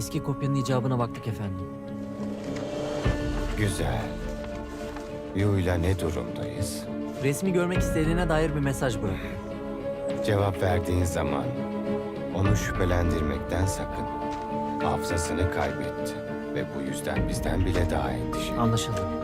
eski kopyanın icabına baktık efendim. Güzel. Yu'yla ne durumdayız? Resmi görmek istediğine dair bir mesaj bırak. Cevap verdiğin zaman onu şüphelendirmekten sakın. Hafızasını kaybetti ve bu yüzden bizden bile daha endişeli. Anlaşıldı.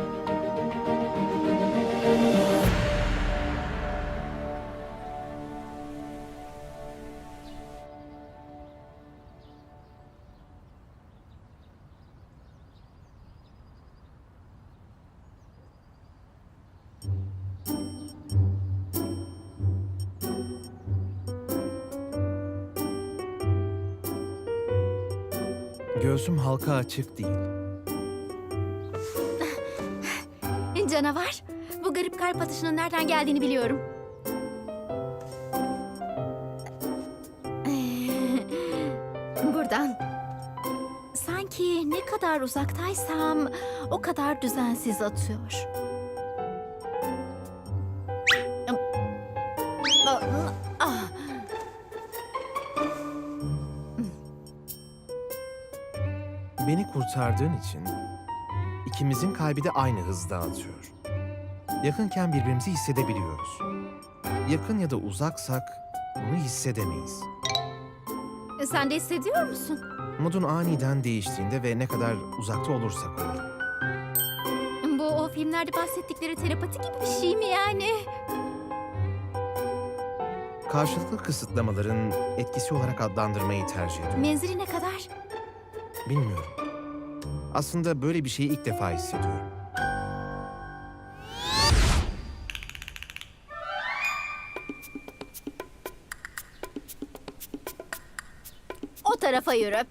Göğsüm halka açık değil. Canavar, bu garip kalp atışının nereden geldiğini biliyorum. Buradan. Sanki ne kadar uzaktaysam o kadar düzensiz atıyor. Beni kurtardığın için ikimizin kalbi de aynı hızda atıyor. Yakınken birbirimizi hissedebiliyoruz. Yakın ya da uzaksak bunu hissedemeyiz. Sen de hissediyor musun? Modun aniden değiştiğinde ve ne kadar uzakta olursak olur. Bu o filmlerde bahsettikleri telepati gibi bir şey mi yani? Karşılıklı kısıtlamaların etkisi olarak adlandırmayı tercih ediyorum. Menzili ne kadar? Bilmiyorum. Aslında böyle bir şeyi ilk defa hissediyorum. O tarafa yürü.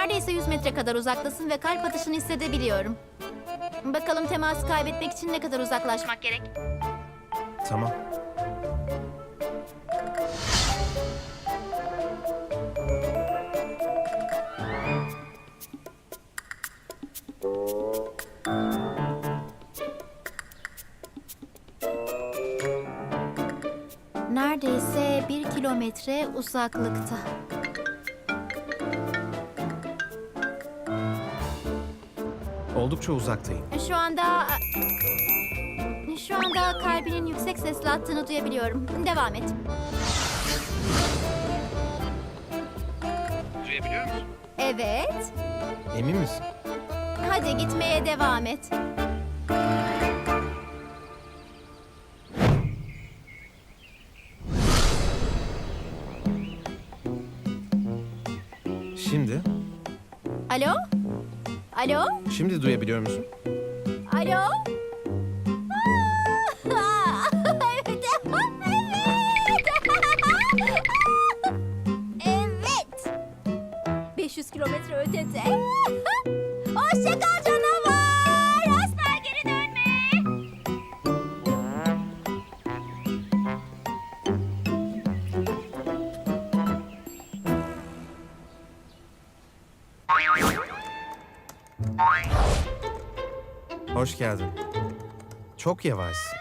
Neredeyse 100 metre kadar uzaktasın ve kalp atışını hissedebiliyorum. Bakalım teması kaybetmek için ne kadar uzaklaşmak gerek? Tamam. Neredeyse bir kilometre uzaklıkta. Oldukça uzaktayım. Şu anda... Şu anda kalbinin yüksek sesle attığını duyabiliyorum. Devam et. Duyabiliyor musun? Evet. Emin misin? Hadi gitmeye devam et. Şimdi, Alo? Alo? şimdi duyabiliyor musun? Alo? Aa! Evet. Evet. 500 kilometre ötede. Hoşça kal canavar. Hoş geldin. Çok yavaşsın.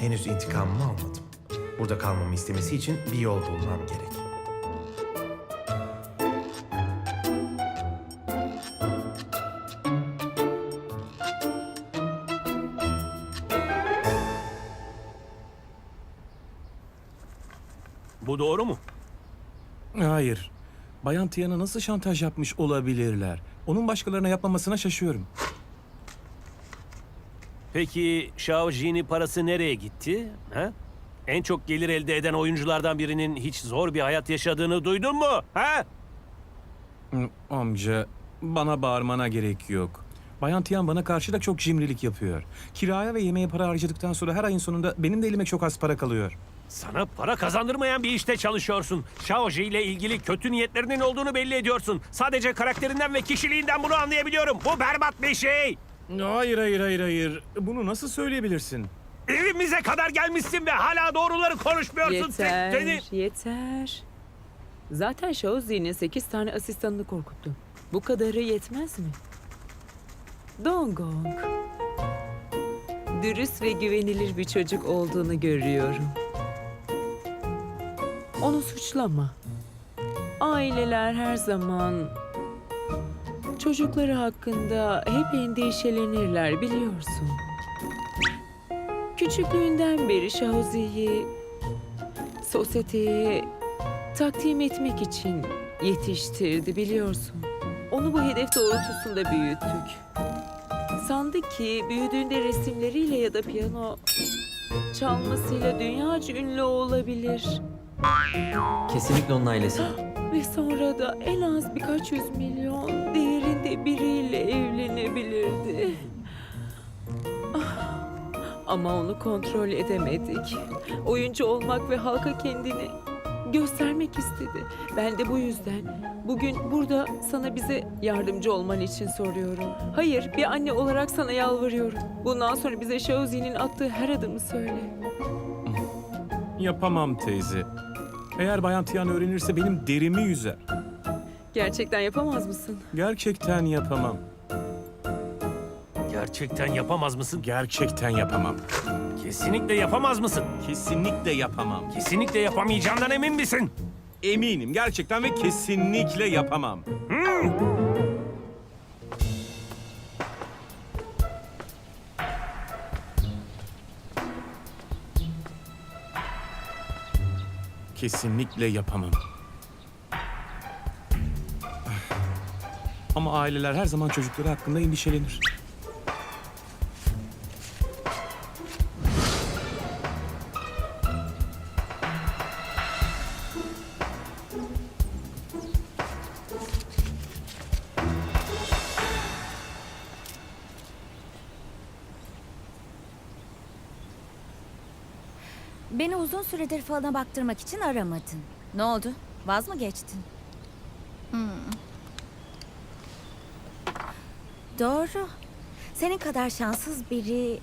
Henüz intikamımı almadım. Burada kalmamı istemesi için bir yol bulmam gerek. Bu doğru mu? Hayır. Bayan Tiyan'a nasıl şantaj yapmış olabilirler? Onun başkalarına yapmamasına şaşıyorum. Peki Shao Ji'nin parası nereye gitti? Ha? En çok gelir elde eden oyunculardan birinin hiç zor bir hayat yaşadığını duydun mu? Ha? Hı, Amca, bana bağırmana gerek yok. Bayan Tiyan bana karşı da çok cimrilik yapıyor. Kiraya ve yemeğe para harcadıktan sonra her ayın sonunda benim de elime çok az para kalıyor. Sana para kazandırmayan bir işte çalışıyorsun. Shao Ji ile ilgili kötü niyetlerinin olduğunu belli ediyorsun. Sadece karakterinden ve kişiliğinden bunu anlayabiliyorum. Bu berbat bir şey. Hayır, hayır, hayır, hayır. Bunu nasıl söyleyebilirsin? Evimize kadar gelmişsin ve hala doğruları konuşmuyorsun. Yeter, Seni... yeter. Zaten Shouzi'nin sekiz tane asistanını korkuttu. Bu kadarı yetmez mi? Dongong. Dürüst ve güvenilir bir çocuk olduğunu görüyorum. Onu suçlama. Aileler her zaman çocukları hakkında hep endişelenirler biliyorsun. Küçüklüğünden beri Shauzi'yi sosyeteye takdim etmek için yetiştirdi biliyorsun. Onu bu hedef doğrultusunda büyüttük. Sandı ki büyüdüğünde resimleriyle ya da piyano çalmasıyla dünyaca ünlü olabilir. Kesinlikle onun ailesi. Ve sonra da en az birkaç yüz milyon değerinde biriyle evlenebilirdi. Ah, Ama onu kontrol edemedik. Oyuncu olmak ve halka kendini göstermek istedi. Ben de bu yüzden bugün burada sana bize yardımcı olman için soruyorum. Hayır, bir anne olarak sana yalvarıyorum. Bundan sonra bize Shauzi'nin attığı her adımı söyle. Yapamam teyze. Eğer Bayan Tiyan öğrenirse benim derimi yüzer. Gerçekten yapamaz mısın? Gerçekten yapamam. Gerçekten yapamaz mısın? Gerçekten yapamam. Kesinlikle yapamaz mısın? Kesinlikle yapamam. Kesinlikle yapamayacağından emin misin? Eminim gerçekten ve kesinlikle yapamam. Kesinlikle yapamam. Ama aileler her zaman çocukları hakkında endişelenir. Beni uzun süredir falına baktırmak için aramadın. Ne oldu? Vaz mı geçtin? Doğru. Senin kadar şanssız biri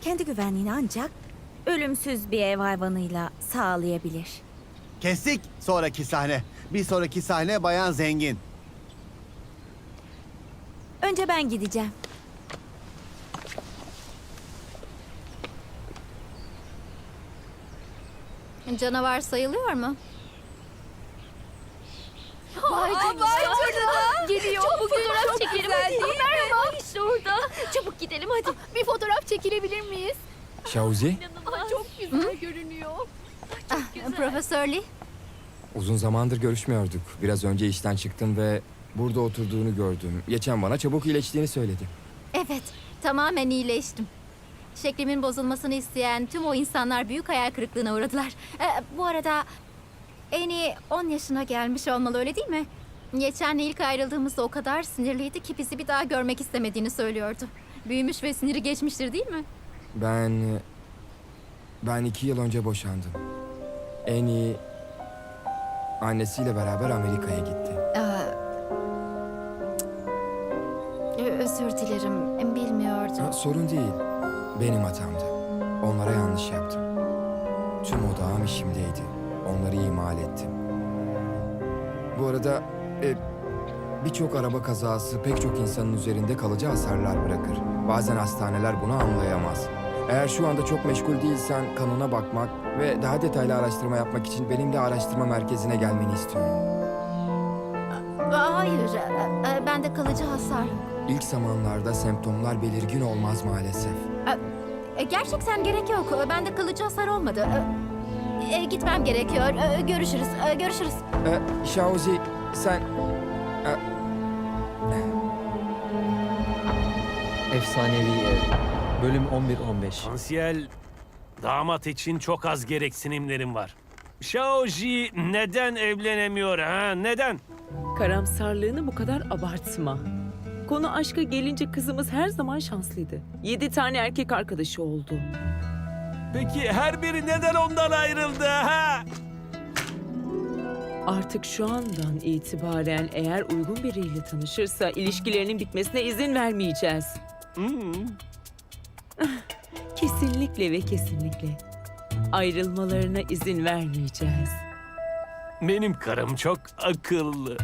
kendi güvenliğini ancak ölümsüz bir ev hayvanıyla sağlayabilir. Kestik sonraki sahne. Bir sonraki sahne Bayan Zengin. Önce ben gideceğim. Canavar sayılıyor mu? Vay canına. Geliyor. Çabuk fotoğraf çekelim hadi. Merhaba. İşte orada. Çabuk gidelim hadi. Bir fotoğraf çekilebilir miyiz? Şauzi, Aa, çok güzel görünüyor. Profesör Lee. uzun zamandır görüşmüyorduk. Biraz önce işten çıktım ve burada oturduğunu gördüm. Geçen bana çabuk iyileştiğini söyledi. Evet, tamamen iyileştim. Şeklimin bozulmasını isteyen tüm o insanlar büyük hayal kırıklığına uğradılar. Ee, bu arada en iyi 10 yaşına gelmiş olmalı öyle değil mi? Geçen ilk ayrıldığımızda o kadar sinirliydi ki bizi bir daha görmek istemediğini söylüyordu. Büyümüş ve siniri geçmiştir değil mi? Ben... Ben iki yıl önce boşandım. En iyi... Annesiyle beraber Amerika'ya gitti. Ee, özür dilerim, bilmiyordum. Ha, sorun değil. Benim hatamdı. Onlara yanlış yaptım. Tüm odağım işimdeydi. Onları ihmal ettim. Bu arada e, birçok araba kazası pek çok insanın üzerinde kalıcı hasarlar bırakır. Bazen hastaneler bunu anlayamaz. Eğer şu anda çok meşgul değilsen kanuna bakmak ve daha detaylı araştırma yapmak için benimle araştırma merkezine gelmeni istiyorum. Hayır, e, e, bende kalıcı hasar yok. İlk zamanlarda semptomlar belirgin olmaz maalesef. E, gerçekten gerek yok. Bende kalıcı hasar olmadı. E, e, gitmem gerekiyor. E, görüşürüz. E, görüşürüz. E, Şaozi sen... Efsanevi Ev. Bölüm 11-15. Ansiyel, damat için çok az gereksinimlerim var. Shaoji neden evlenemiyor ha? Neden? Karamsarlığını bu kadar abartma. Konu aşka gelince kızımız her zaman şanslıydı. Yedi tane erkek arkadaşı oldu. Peki her biri neden ondan ayrıldı ha? Artık şu andan itibaren eğer uygun biriyle tanışırsa ilişkilerinin bitmesine izin vermeyeceğiz. Hmm. Kesinlikle ve kesinlikle. Ayrılmalarına izin vermeyeceğiz. Benim karım çok akıllı.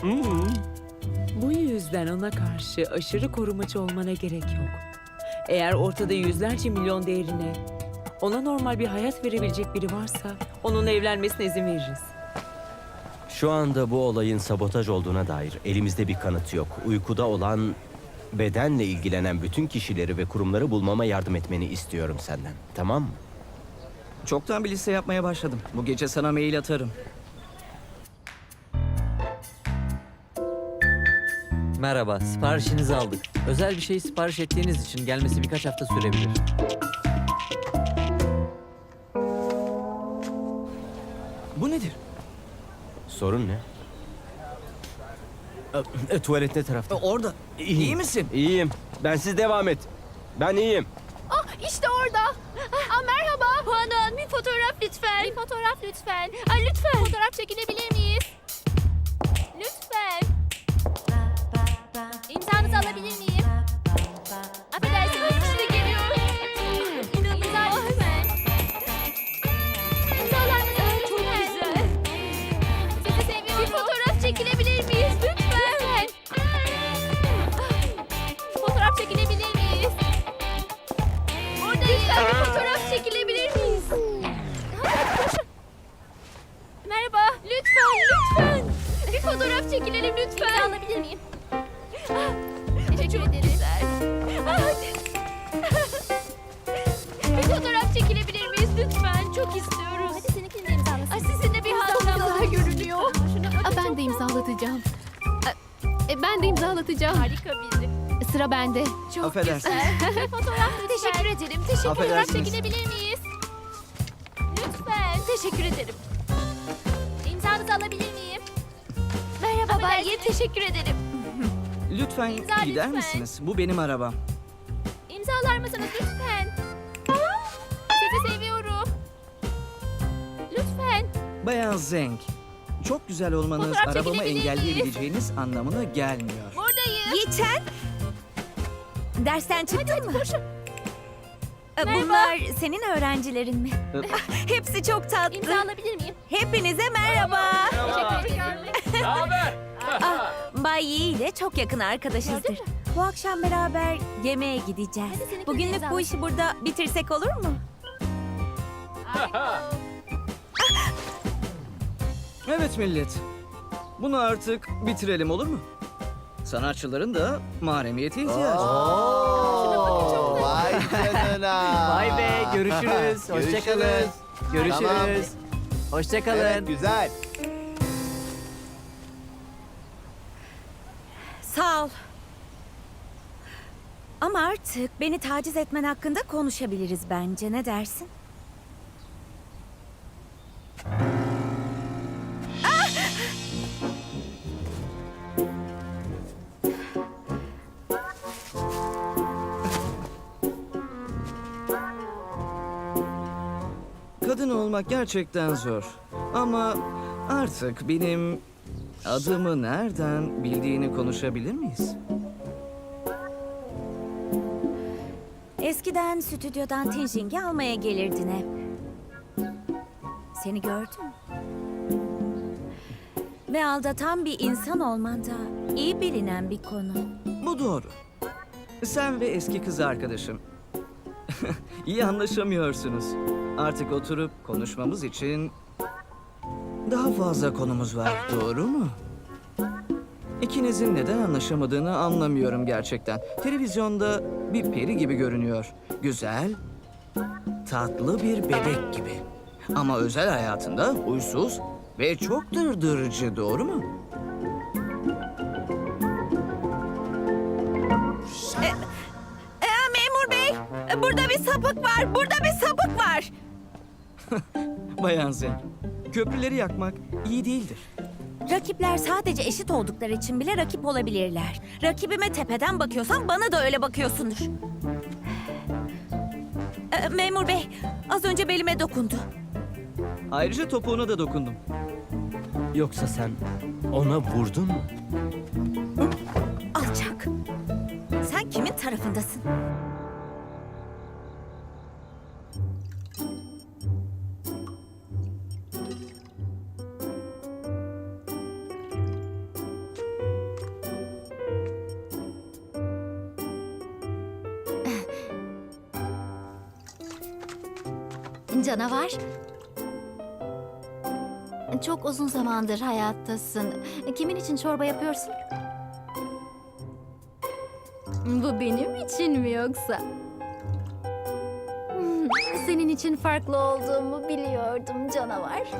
Hmm. Bu yüzden ona karşı aşırı korumacı olmana gerek yok. Eğer ortada yüzlerce milyon değerine ona normal bir hayat verebilecek biri varsa onunla evlenmesine izin veririz. Şu anda bu olayın sabotaj olduğuna dair elimizde bir kanıt yok. Uykuda olan bedenle ilgilenen bütün kişileri ve kurumları bulmama yardım etmeni istiyorum senden. Tamam mı? Çoktan bir liste yapmaya başladım. Bu gece sana mail atarım. Merhaba, siparişinizi aldık. Özel bir şey sipariş ettiğiniz için gelmesi birkaç hafta sürebilir. Bu nedir? Sorun ne? E, tuvalet ne tarafta? Orada. İyiyim. İyi misin? İyiyim. Ben siz devam et. Ben iyiyim. Ah işte orada. Aa, merhaba. Hanan bir fotoğraf lütfen. Bir fotoğraf lütfen. Aa, lütfen. Fotoğraf çekilebilir miyiz? Ay, sizin de bir hatıram daha görünüyor. Aa, ben de imzalatacağım. Aa, e, Ben de imzalatacağım. Harika biri. Sıra bende. Çok Affedersin. güzel. Fotoğraf lütfen. Teşekkür ederim. Teşekkür Affedersiniz. çekilebilir miyiz? Lütfen. Teşekkür ederim. İmzanızı alabilir miyim? Merhaba Bay Teşekkür ederim. Lütfen İmza gider lütfen. misiniz? Bu benim arabam. İmzalar mısınız lütfen? Bayan Zeng. Çok güzel olmanız Fotoğraf arabamı çekilebilir miyiz? engelleyebileceğiniz anlamına gelmiyor. Buradayım. Yiğiten! Dersten çıktın mı? Koşun. E, Merhaba. Bunlar senin öğrencilerin mi? Hepsi çok tatlı. İmza alabilir miyim? Hepinize merhaba. Teşekkür ederim. Ah, Bay Yi ile çok yakın arkadaşızdır. Bu akşam beraber yemeğe gideceğiz. Hadi de Bugünlük bu işi burada bitirsek olur mu? Evet millet. Bunu artık bitirelim olur mu? Sanatçıların da mahremiyete ihtiyacı var. Vay canına. Vay be, görüşürüz. Hoşçakalın. Görüşürüz. Görüşürüz. Hoşçakalın. Evet güzel. Sağ ol. Ama artık beni taciz etmen hakkında konuşabiliriz bence. Ne dersin? Kadın olmak gerçekten zor. Ama artık benim adımı nereden bildiğini konuşabilir miyiz? Eskiden stüdyodan Tinjing'i almaya gelirdin hep. Seni gördüm. Ve aldatan bir insan olman da iyi bilinen bir konu. Bu doğru. Sen ve eski kız arkadaşım. İyi anlaşamıyorsunuz. Artık oturup konuşmamız için daha fazla konumuz var. Doğru mu? İkinizin neden anlaşamadığını anlamıyorum gerçekten. Televizyonda bir peri gibi görünüyor. Güzel, tatlı bir bebek gibi. Ama özel hayatında huysuz ve çok dırdırıcı doğru mu? Sapık var. Burada bir sapık var. Bayan Zen, köprüleri yakmak iyi değildir. Rakipler sadece eşit oldukları için bile rakip olabilirler. Rakibime tepeden bakıyorsan bana da öyle bakıyorsundur. Ee, memur bey, az önce belime dokundu. Ayrıca topuğuna da dokundum. Yoksa sen ona vurdun mu? Alçak. Sen kimin tarafındasın? Canavar. Çok uzun zamandır hayattasın. Kimin için çorba yapıyorsun? Bu benim için mi yoksa? Senin için farklı olduğumu biliyordum canavar.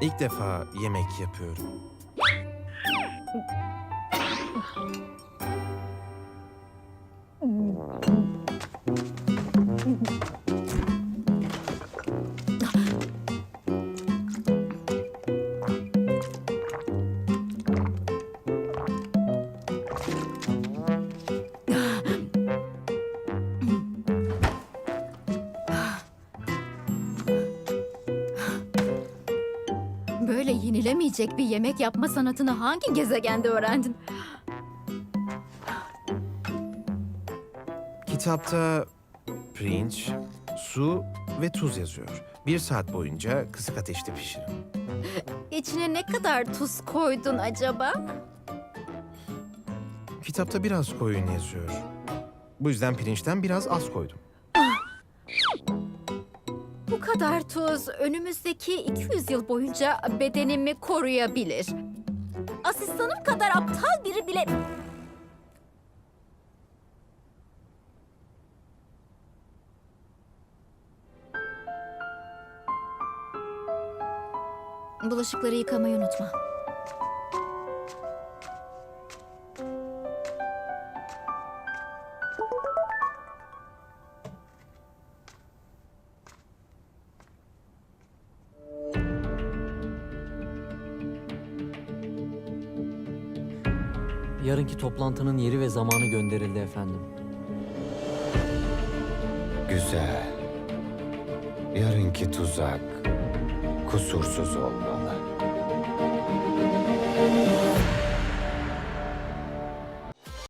İlk defa yemek yapıyorum. Yenilemeyecek bir yemek yapma sanatını hangi gezegende öğrendin? Kitapta pirinç, su ve tuz yazıyor. Bir saat boyunca kısık ateşte pişirin. İçine ne kadar tuz koydun acaba? Kitapta biraz koyun yazıyor. Bu yüzden pirinçten biraz az koydum. Kadar tuz önümüzdeki 200 yıl boyunca bedenimi koruyabilir. Asistanım kadar aptal biri bile... Bulaşıkları yıkamayı unutma. Toplantının yeri ve zamanı gönderildi efendim. Güzel. Yarınki tuzak kusursuz olmalı.